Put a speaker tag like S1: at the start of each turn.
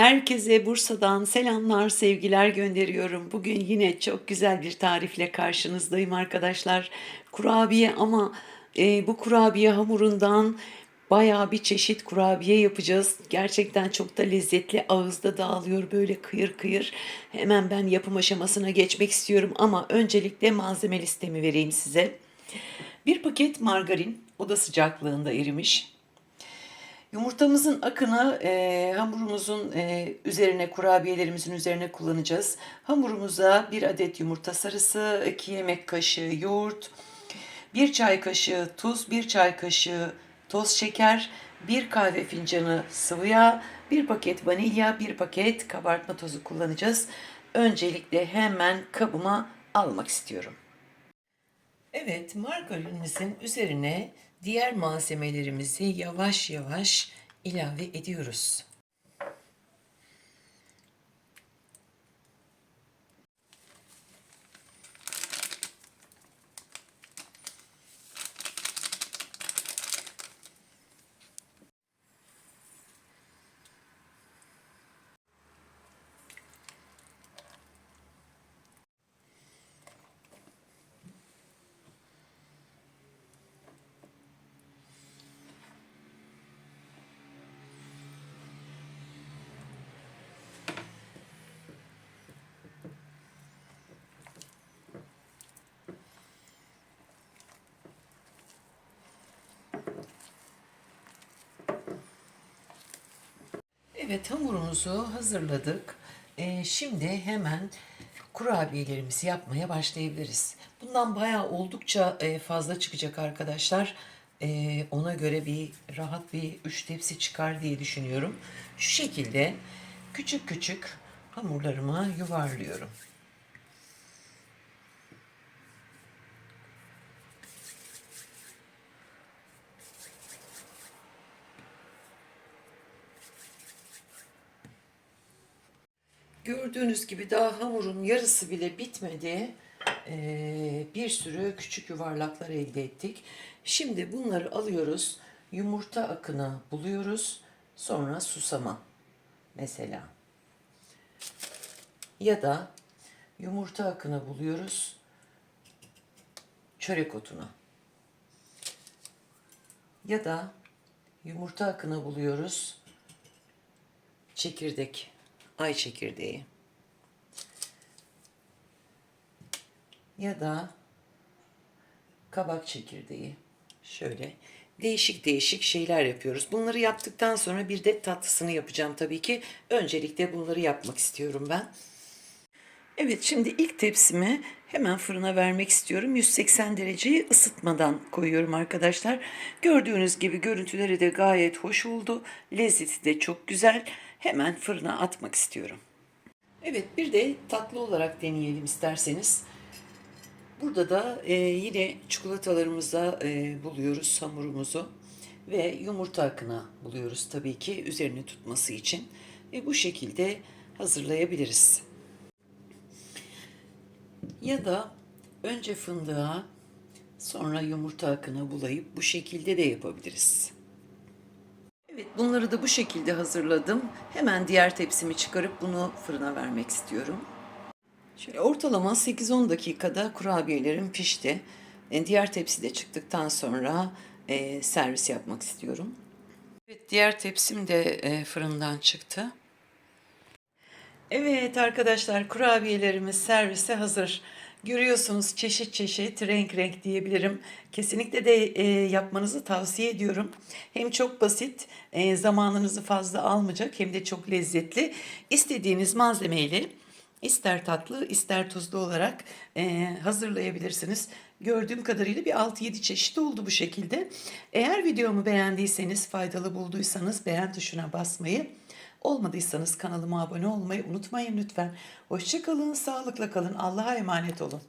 S1: Herkese Bursa'dan selamlar, sevgiler gönderiyorum. Bugün yine çok güzel bir tarifle karşınızdayım arkadaşlar. Kurabiye ama e, bu kurabiye hamurundan bayağı bir çeşit kurabiye yapacağız. Gerçekten çok da lezzetli, ağızda dağılıyor böyle kıyır kıyır. Hemen ben yapım aşamasına geçmek istiyorum ama öncelikle malzeme listemi vereyim size. Bir paket margarin oda sıcaklığında erimiş. Yumurtamızın akını e, hamurumuzun e, üzerine, kurabiyelerimizin üzerine kullanacağız. Hamurumuza bir adet yumurta sarısı, 2 yemek kaşığı yoğurt, 1 çay kaşığı tuz, 1 çay kaşığı toz şeker, 1 kahve fincanı sıvı yağ, 1 paket vanilya, 1 paket kabartma tozu kullanacağız. Öncelikle hemen kabıma almak istiyorum. Evet, margarinimizin üzerine diğer malzemelerimizi yavaş yavaş ilave ediyoruz. Evet hamurumuzu hazırladık. Ee, şimdi hemen kurabiyelerimizi yapmaya başlayabiliriz. Bundan bayağı oldukça e, fazla çıkacak arkadaşlar. Ee, ona göre bir rahat bir üç tepsi çıkar diye düşünüyorum. Şu şekilde küçük küçük hamurlarımı yuvarlıyorum. Gördüğünüz gibi daha hamurun yarısı bile bitmedi. Ee, bir sürü küçük yuvarlaklar elde ettik. Şimdi bunları alıyoruz. Yumurta akına buluyoruz. Sonra susama mesela. Ya da yumurta akına buluyoruz. Çörek otuna. Ya da yumurta akına buluyoruz. Çekirdek ay çekirdeği ya da kabak çekirdeği şöyle değişik değişik şeyler yapıyoruz. Bunları yaptıktan sonra bir de tatlısını yapacağım tabii ki. Öncelikle bunları yapmak istiyorum ben. Evet şimdi ilk tepsimi hemen fırına vermek istiyorum. 180 dereceyi ısıtmadan koyuyorum arkadaşlar. Gördüğünüz gibi görüntüleri de gayet hoş oldu. Lezzeti de çok güzel. Hemen fırına atmak istiyorum. Evet bir de tatlı olarak deneyelim isterseniz. Burada da e, yine çikolatalarımıza e, buluyoruz hamurumuzu ve yumurta akına buluyoruz tabii ki üzerine tutması için. Ve bu şekilde hazırlayabiliriz. Ya da önce fındığa sonra yumurta akına bulayıp bu şekilde de yapabiliriz. Evet bunları da bu şekilde hazırladım. Hemen diğer tepsimi çıkarıp bunu fırına vermek istiyorum. Şöyle ortalama 8-10 dakikada kurabiyelerim pişti. E, diğer tepsi de çıktıktan sonra e, servis yapmak istiyorum. Evet diğer tepsim de e, fırından çıktı. Evet arkadaşlar kurabiyelerimiz servise hazır. Görüyorsunuz çeşit çeşit renk renk diyebilirim. Kesinlikle de e, yapmanızı tavsiye ediyorum. Hem çok basit, e, zamanınızı fazla almayacak hem de çok lezzetli. İstediğiniz malzemeyle ister tatlı ister tuzlu olarak e, hazırlayabilirsiniz. Gördüğüm kadarıyla bir 6-7 çeşit oldu bu şekilde. Eğer videomu beğendiyseniz, faydalı bulduysanız beğen tuşuna basmayı Olmadıysanız kanalıma abone olmayı unutmayın lütfen. Hoşçakalın, sağlıkla kalın, Allah'a emanet olun.